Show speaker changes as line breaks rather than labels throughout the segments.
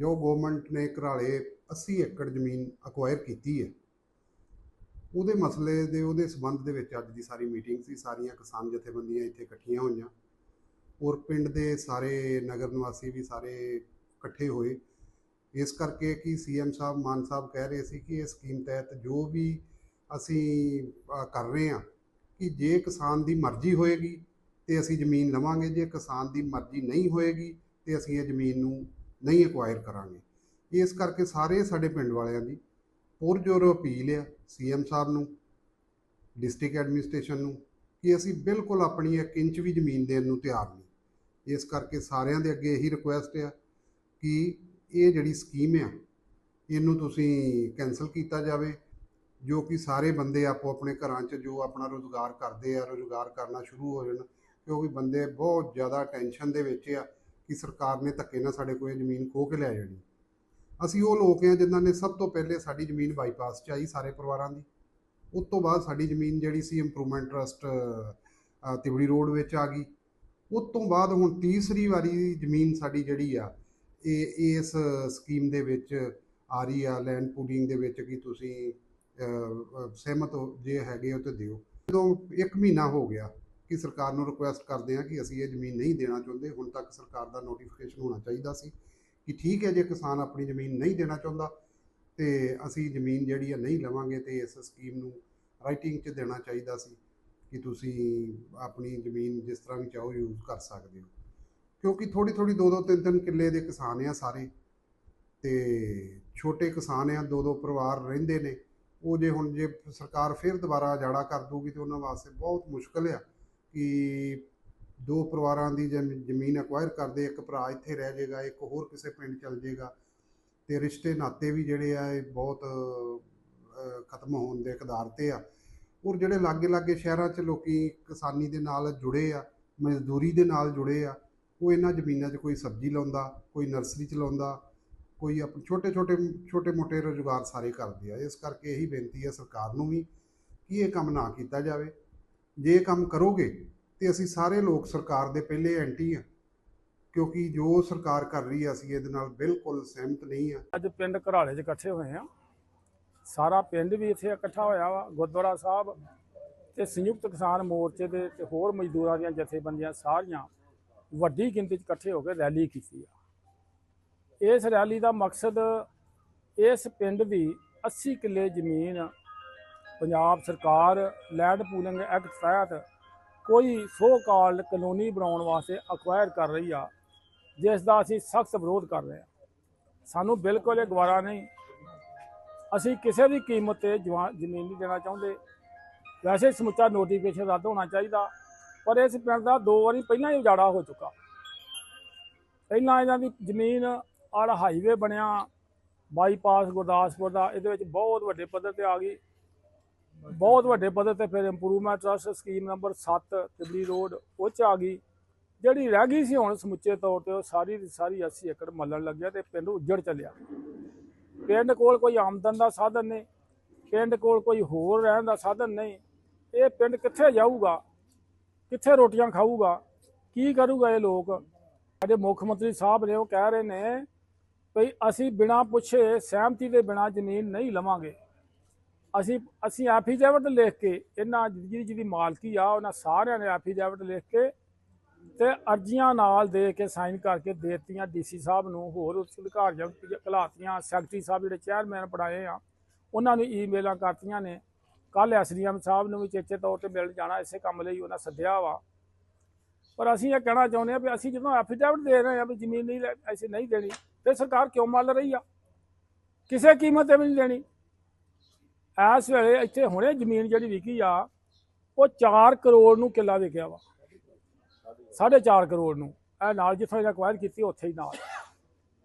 ਜੋ ਗਵਰਨਮੈਂਟ ਨੇ ਘਰਾਲੇ 80 ਏਕੜ ਜ਼ਮੀਨ ਅਕਵਾਇਰ ਕੀਤੀ ਹੈ। ਉਹਦੇ ਮਸਲੇ ਦੇ, ਉਹਦੇ ਸਬੰਧ ਦੇ ਵਿੱਚ ਅੱਜ ਦੀ ਸਾਰੀ ਮੀਟਿੰਗ ਸੀ। ਸਾਰੀਆਂ ਕਿਸਾਨ ਜਥੇਬੰਦੀਆਂ ਇੱਥੇ ਇਕੱਠੀਆਂ ਹੋਈਆਂ। ਔਰ ਪਿੰਡ ਦੇ ਸਾਰੇ ਨਗਰ ਨਿਵਾਸੀ ਵੀ ਸਾਰੇ ਇਕੱਠੇ ਹੋਏ। ਇਸ ਕਰਕੇ ਕਿ ਸੀਐਮ ਸਾਹਿਬ, ਮਾਨ ਸਾਹਿਬ ਕਹਿ ਰਹੇ ਸੀ ਕਿ ਇਹ ਸਕੀਮ ਤਹਿਤ ਜੋ ਵੀ ਅਸੀਂ ਕਰ ਰਹੇ ਹਾਂ ਕਿ ਜੇ ਕਿਸਾਨ ਦੀ ਮਰਜ਼ੀ ਹੋਏਗੀ ਤੇ ਅਸੀਂ ਜ਼ਮੀਨ ਲਵਾਂਗੇ। ਜੇ ਕਿਸਾਨ ਦੀ ਮਰਜ਼ੀ ਨਹੀਂ ਹੋਏਗੀ ਤੇ ਅਸੀਂ ਇਹ ਜ਼ਮੀਨ ਨੂੰ ਨਹੀਂ ਐਕਵਾਇਰ ਕਰਾਂਗੇ। ਇਸ ਕਰਕੇ ਸਾਰੇ ਸਾਡੇ ਪਿੰਡ ਵਾਲਿਆਂ ਦੀ ਪੁਰਜੋਰ ਅਪੀਲ ਆ ਸੀਐਮ ਸਾਹਿਬ ਨੂੰ, ਡਿਸਟ੍ਰਿਕਟ ਐਡਮਿਨਿਸਟ੍ਰੇਸ਼ਨ ਨੂੰ, ਕਿ ਅਸੀਂ ਬਿਲਕੁਲ ਆਪਣੀ ਇੱਕ ਇੰਚ ਵੀ ਜ਼ਮੀਨ ਦੇਣ ਨੂੰ ਤਿਆਰ ਨਹੀਂ। ਇਸ ਕਰਕੇ ਸਾਰਿਆਂ ਦੇ ਅੱਗੇ ਇਹੀ ਰਿਕੁਐਸਟ ਆ ਕਿ ਇਹ ਜਿਹੜੀ ਸਕੀਮ ਆ, ਇਹਨੂੰ ਤੁਸੀਂ ਕੈਨਸਲ ਕੀਤਾ ਜਾਵੇ, ਜੋ ਕਿ ਸਾਰੇ ਬੰਦੇ ਆਪੋ ਆਪਣੇ ਘਰਾਂ 'ਚ ਜੋ ਆਪਣਾ ਰੋਜ਼ਗਾਰ ਕਰਦੇ ਆ, ਰੋਜ਼ਗਾਰ ਕਰਨਾ ਸ਼ੁਰੂ ਹੋ ਜਾਣ, ਕਿਉਂਕਿ ਬੰਦੇ ਬਹੁਤ ਜ਼ਿਆਦਾ ਟੈਨਸ਼ਨ ਦੇ ਵਿੱਚ ਆ। ਕਿ ਸਰਕਾਰ ਨੇ ਧੱਕੇ ਨਾਲ ਸਾਡੇ ਕੋਲ ਇਹ ਜ਼ਮੀਨ ਖੋਹ ਕੇ ਲੈ ਜਾਣੀ। ਅਸੀਂ ਉਹ ਲੋਕ ਆ ਜਿਨ੍ਹਾਂ ਨੇ ਸਭ ਤੋਂ ਪਹਿਲੇ ਸਾਡੀ ਜ਼ਮੀਨ ਬਾਈਪਾਸ 'ਚ ਆਈ ਸਾਰੇ ਪਰਿਵਾਰਾਂ ਦੀ। ਉਸ ਤੋਂ ਬਾਅਦ ਸਾਡੀ ਜ਼ਮੀਨ ਜਿਹੜੀ ਸੀ ਇੰਪਰੂਵਮੈਂਟ ਟਰਸਟ ਤਿਵੜੀ ਰੋਡ ਵਿੱਚ ਆ ਗਈ। ਉਸ ਤੋਂ ਬਾਅਦ ਹੁਣ ਤੀਸਰੀ ਵਾਰੀ ਜ਼ਮੀਨ ਸਾਡੀ ਜਿਹੜੀ ਆ, ਇਹ ਇਸ ਸਕੀਮ ਦੇ ਵਿੱਚ ਆ ਰਹੀ ਆ ਲੈਂਡ ਪੂਲਿੰਗ ਦੇ ਵਿੱਚ ਕਿ ਤੁਸੀਂ ਸਹਿਮਤ ਹੋ, ਜੇ ਹੈਗੇ ਹੋ ਤੇ ਦਿਓ। ਜਦੋਂ ਇੱਕ ਮਹੀਨਾ ਹੋ ਗਿਆ ਕਿ ਸਰਕਾਰ ਨੂੰ ਰਿਕੁਐਸਟ ਕਰਦੇ ਹਾਂ ਕਿ ਅਸੀਂ ਇਹ ਜ਼ਮੀਨ ਨਹੀਂ ਦੇਣਾ ਚਾਹੁੰਦੇ, ਹੁਣ ਤੱਕ ਸਰਕਾਰ ਦਾ ਨੋਟੀਫਿਕੇਸ਼ਨ ਹੋਣਾ ਚਾਹੀਦਾ ਸੀ ਕਿ ਠੀਕ ਹੈ ਜੇ ਕਿਸਾਨ ਆਪਣੀ ਜ਼ਮੀਨ ਨਹੀਂ ਦੇਣਾ ਚਾਹੁੰਦਾ, ਤੇ ਅਸੀਂ ਜ਼ਮੀਨ ਜਿਹੜੀ ਆ ਨਹੀਂ ਲਵਾਂਗੇ ਤੇ ਇਸ ਸਕੀਮ ਨੂੰ ਰਾਈਟਿੰਗ 'ਚ ਦੇਣਾ ਚਾਹੀਦਾ ਸੀ ਕਿ ਤੁਸੀਂ ਆਪਣੀ ਜ਼ਮੀਨ ਜਿਸ ਤਰ੍ਹਾਂ ਵੀ ਚਾਹੋ ਯੂਜ਼ ਕਰ ਸਕਦੇ ਹੋ। ਕਿਉਂਕਿ ਥੋੜੀ ਥੋੜੀ ਦੋ ਦੋ ਤਿੰਨ ਤਿੰਨ ਕਿੱਲੇ ਦੇ ਕਿਸਾਨ ਆ ਸਾਰੇ ਤੇ ਛੋਟੇ ਕਿਸਾਨ ਆ ਦੋ ਦੋ ਪਰਿਵਾਰ ਰਹਿੰਦੇ ਨੇ, ਉਹ ਜੇ ਹੁਣ ਜੇ ਸਰਕਾਰ ਫਿਰ ਦੁਬਾਰਾ ਜਾੜਾ ਕਰ ਦੂਗੀ ਤੇ ਉਹਨਾਂ ਵਾਸਤੇ ਬਹੁਤ ਮੁਸ਼ਕਲ ਆ। ਕਿ ਦੋ ਪਰਿਵਾਰਾਂ ਦੀ ਜ਼ਮ- ਜ਼ਮੀਨ ਅਕਵਾਇਰ ਕਰਦੇ, ਇੱਕ ਭਰਾ ਇੱਥੇ ਰਹਿ ਜਾਏਗਾ ਇੱਕ ਹੋਰ ਕਿਸੇ ਪਿੰਡ ਚਲ ਜਾਏਗਾ ਤੇ ਰਿਸ਼ਤੇ ਨਾਤੇ ਵੀ ਜਿਹੜੇ ਆ, ਇਹ ਬਹੁਤ ਖਤਮ ਹੋਣ ਦੇ ਕਦਾਰ ਤੇ ਆ। ਔਰ ਜਿਹੜੇ ਲਾਗੇ ਲਾਗੇ ਸ਼ਹਿਰਾਂ 'ਚ ਲੋਕੀ ਕਿਸਾਨੀ ਦੇ ਨਾਲ ਜੁੜੇ ਆ, ਮਜ਼ਦੂਰੀ ਦੇ ਨਾਲ ਜੁੜੇ ਆ, ਉਹ ਇਹਨਾਂ ਜ਼ਮੀਨਾਂ 'ਚ ਕੋਈ ਸਬਜ਼ੀ ਲਾਉਂਦਾ, ਕੋਈ ਨਰਸਰੀ ਚਲਾਉਂਦਾ ਕੋਈ ਆਪਣੇ ਛੋਟੇ ਛੋਟੇ ਛੋਟੇ ਮੋਟੇ ਰੁਜ਼ਗਾਰ ਸਾਰੇ ਕਰਦੇ ਆ। ਇਸ ਕਰਕੇ ਇਹੀ ਬੇਨਤੀ ਹੈ ਸਰਕਾਰ ਨੂੰ ਵੀ ਕਿ ਇਹ ਕੰਮ ਨਾ ਕੀਤਾ ਜਾਵੇ। ਜੇ ਕੰਮ ਕਰੋਗੇ, ਤੇ ਅਸੀਂ ਸਾਰੇ ਲੋਕ ਸਰਕਾਰ ਦੇ ਪਹਿਲੇ ਐਂਟੀ ਆ ਕਿਉਂਕਿ ਜੋ ਸਰਕਾਰ ਕਰ ਰਹੀ ਆ, ਅਸੀਂ ਇਹਦੇ ਨਾਲ ਬਿਲਕੁਲ ਸਹਿਮਤ ਨਹੀਂ ਆ
ਅੱਜ ਪਿੰਡ ਘਰਾਲੇ 'ਚ ਇਕੱਠੇ ਹੋਏ ਆ ਸਾਰਾ ਪਿੰਡ ਵੀ ਇੱਥੇ ਇਕੱਠਾ ਹੋਇਆ ਵਾ, ਗੁਰਦੁਆਰਾ ਸਾਹਿਬ ਤੇ ਸੰਯੁਕਤ ਕਿਸਾਨ ਮੋਰਚੇ ਦੇ ਤੇ ਹੋਰ ਮਜ਼ਦੂਰਾਂ ਦੀਆਂ ਜਥੇਬੰਦੀਆਂ ਸਾਰੀਆਂ ਵੱਡੀ ਗਿਣਤੀ 'ਚ ਇਕੱਠੇ ਹੋ ਕੇ ਰੈਲੀ ਕੀਤੀ ਆ। ਇਸ ਰੈਲੀ ਦਾ ਮਕਸਦ ਇਸ ਪਿੰਡ ਦੀ 80 ਕਿੱਲੇ ਜ਼ਮੀਨ ਪੰਜਾਬ ਸਰਕਾਰ ਲੈਂਡ ਪੂਲਿੰਗ ਐਕਟ ਤਹਿਤ ਕੋਈ ਸੋ ਕਾਲਡ ਕਲੋਨੀ ਬਣਾਉਣ ਵਾਸਤੇ ਅਕਵਾਇਰ ਕਰ ਰਹੀ ਆ, ਜਿਸ ਦਾ ਅਸੀਂ ਸਖਤ ਵਿਰੋਧ ਕਰ ਰਹੇ ਹਾਂ ਸਾਨੂੰ ਬਿਲਕੁਲ ਇਹ ਗਵਾਰਾ ਨਹੀਂ। ਅਸੀਂ ਕਿਸੇ ਵੀ ਕੀਮਤ ਤੇ ਜਵਾ- ਜ਼ਮੀਨ ਨਹੀਂ ਦੇਣਾ ਚਾਹੁੰਦੇ। ਵੈਸੇ ਸਮੁੱਚਾ ਨੋਟੀਫਿਕੇਸ਼ਨ ਰੱਦ ਹੋਣਾ ਚਾਹੀਦਾ, ਪਰ ਇਸ ਪਿੰਡ ਦਾ ਦੋ ਵਾਰੀ ਪਹਿਲਾਂ ਹੀ ਉਜਾੜਾ ਹੋ ਚੁੱਕਾ। ਪਹਿਲਾਂ ਇਹਨਾਂ ਦੀ ਜ਼ਮੀਨ ਆਲਾ ਹਾਈਵੇ ਬਣਿਆ ਬਾਈਪਾਸ ਗੁਰਦਾਸਪੁਰ ਦਾ, ਇਹਦੇ ਵਿੱਚ ਬਹੁਤ ਵੱਡੇ ਪੱਧਰ ਤੇ ਆ ਗਈ। ਬਹੁਤ ਵੱਡੇ ਪੱਧਰ ਤੇ ਫਿਰ improvement trust scheme number 7 Tibri road ਉਹ ਚ ਆ ਗਈ। ਜਿਹੜੀ ਰਹਿ ਗਈ ਸੀ ਹੁਣ ਸਮੁੱਚੇ ਤੌਰ ਤੇ ਉਹ ਸਾਰੀ ਦੀ ਸਾਰੀ 80 ਏਕੜ ਮੱਲਣ ਲੱਗਿਆ ਤੇ ਪਿੰਡ ਉੱਜੜ ਚੱਲਿਆ। ਪਿੰਡ ਕੋਲ ਕੋਈ ਆਮਦਨ ਦਾ ਸਾਧਨ ਨਹੀਂ, ਪਿੰਡ ਕੋਲ ਕੋਈ ਹੋਰ ਰਹਿਣ ਦਾ ਸਾਧਨ ਨਹੀਂ। ਇਹ ਪਿੰਡ ਕਿੱਥੇ ਜਾਊਗਾ? ਕਿੱਥੇ ਰੋਟੀਆਂ ਖਾਊਗਾ? ਕੀ ਕਰੂਗਾ ਇਹ ਲੋਕ? ਸਾਡੇ ਮੁੱਖ ਮੰਤਰੀ ਸਾਹਿਬ ਨੇ ਉਹ ਕਹਿ ਰਹੇ ਨੇ, ਭਈ ਅਸੀਂ ਬਿਨਾਂ ਪੁੱਛੇ ਸਹਿਮਤੀ ਦੇ ਬਿਨਾਂ ਜ਼ਮੀਨ ਨਹੀਂ ਲਵਾਂਗੇ। ਅਸੀਂ ਅਸੀਂ ਐਫੀਡੇਵਿਟ ਲਿਖ ਕੇ ਇਹਨਾਂ ਜਿਹੜੀ, ਜਿਹਦੀ ਮਾਲਕੀ ਆ, ਉਹਨਾਂ ਸਾਰਿਆਂ ਨੇ ਐਫੀਡੇਵਿਟ ਲਿਖ ਕੇ ਤੇ ਅਰਜ਼ੀਆਂ ਨਾਲ ਦੇ ਕੇ ਸਾਈਨ ਕਰਕੇ ਦੇਤੀਆਂ ਦਿੱਤੀਆਂ। ਡੀਸੀ ਸਾਹਿਬ ਨੂੰ ਹੋਰ ਉਸ ਅਧਿਕਾਰੀਆਂ ਨੂੰ ਘਲਾਤੀਆਂ। ਸੈਕਟਰੀ ਸਾਹਿਬ ਜਿਹੜੇ ਚੇਅਰਮੈਨ ਬਣਾਏ ਆ, ਉਹਨਾਂ ਨੂੰ ਈਮੇਲਾਂ ਕਰਤੀਆਂ ਨੇ। ਕੱਲ ਐਸਡੀਐਮ ਸਾਹਿਬ ਨੂੰ ਵੀ ਚੇਚੇ ਤੌਰ ਤੇ ਮਿਲਣ ਜਾਣਾ, ਇਸੇ ਕੰਮ ਲਈ ਉਹਨਾਂ ਸੱਦਿਆ ਵਾ। ਪਰ ਅਸੀਂ ਇਹ ਕਹਿਣਾ ਚਾਹੁੰਦੇ ਆ ਵੀ ਅਸੀਂ ਜਦੋਂ ਐਫੀਡੇਵਿਟ ਦੇ ਰਹੇ ਆ ਵੀ ਜ਼ਮੀਨ ਨਹੀਂ ਲੈ- ਅਸੀਂ ਨਹੀਂ ਦੇਣੀ, ਤੇ ਸਰਕਾਰ ਕਿਉਂ ਮੱਲ ਰਹੀ ਆ? ਕਿਸੇ ਕੀਮਤ ਤੇ ਵੀ ਨਹੀਂ ਦੇਣੀ। ਇਸ ਵੇਲੇ ਇੱਥੇ ਹੁਣੇ ਜ਼ਮੀਨ ਜਿਹੜੀ ਵਿਕੀ ਆ, ਉਹ 4 ਕਰੋੜ ਨੂੰ ਕਿੱਲਾ ਵਿਕਿਆ ਵਾ। 4.5 ਕਰੋੜ ਨੂੰ। ਇਹ ਨਾਲ ਜਿੱਥੋਂ ਇਹਦਾ ਅਕਵਾਇਰ ਕੀਤੀ, ਉੱਥੇ ਹੀ ਨਾਲ।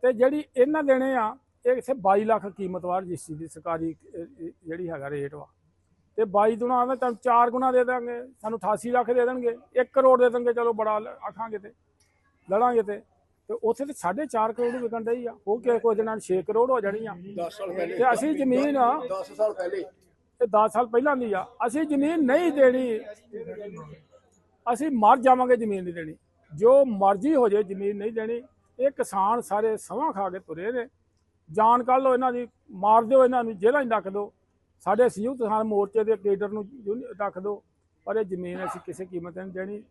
ਤੇ ਜਿਹੜੀ ਇਹਨਾਂ ਦੇਣੇ ਆ, ਇਹ ਇੱਥੇ 22 ਲੱਖ ਕੀਮਤ ਵਾ ਰਜਿਸਟਰੀ ਦੀ ਸਰਕਾਰੀ ਜਿਹੜੀ ਹੈਗਾ ਰੇਟ ਵਾ। ਤੇ 22 ਗੁਣਾ ਆਵੇਂ ਤੁਹਾਨੂੰ 4 ਗੁਣਾ ਦੇ ਦਾਂਗੇ, ਸਾਨੂੰ 88 ਲੱਖ ਦੇ ਦੇਣਗੇ 1 ਕਰੋੜ ਦੇ ਦੇਣਗੇ, ਚਲੋ ਬੜਾ ਆਖਾਂਗੇ ਤੇ, ਲੜਾਂਗੇ ਤੇ। ਤੇ ਉੱਥੇ ਤੇ 4.5 ਕਰੋੜ ਵਿਕਣ ਡਈ ਆ। ਉਹ ਕਿ ਕੋਈ ਦਿਨਾਂ 6 ਕਰੋੜ ਹੋ ਜਾਣੀ ਆ।
10 ਸਾਲ ਪਹਿਲੇ।
ਤੇ ਅਸੀਂ ਜ਼ਮੀਨ
10 ਸਾਲ ਪਹਿਲੇ।
ਇਹ 10 ਸਾਲ ਪਹਿਲਾਂ ਦੀ ਆ। ਅਸੀਂ ਜ਼ਮੀਨ ਨਹੀਂ ਦੇਣੀ। ਅਸੀਂ ਮਰ ਜਾਵਾਂਗੇ ਜ਼ਮੀਨ ਨਹੀਂ ਦੇਣੀ। ਜੋ ਮਰਜ਼ੀ ਹੋ ਜਾਏ ਜ਼ਮੀਨ ਨਹੀਂ ਦੇਣੀ। ਇਹ ਕਿਸਾਨ ਸਾਰੇ ਸਮਾਂ ਖਾ ਕੇ ਤੁਰੇ ਨੇ। ਜਾਨ ਕੱਢ ਲਓ ਇਹਨਾਂ ਦੀ ਮਾਰ ਦਿਓ ਇਹਨਾਂ ਨੂੰ ਜੇਲ੍ਹਾਂ 'ਚ ਰੱਖ ਦਿਓ। ਸਾਡੇ ਸੰਯੁਕਤ ਕਿਸਾਨ ਮੋਰਚੇ ਦੇ ਕੇਡਰ ਨੂੰ ਰੱਖ ਦਿਓ। ਪਰ ਇਹ ਜ਼ਮੀਨ ਅਸੀਂ ਕਿਸੇ ਕੀਮਤ ਤੇ ਨਹੀਂ ਦੇਣੀ।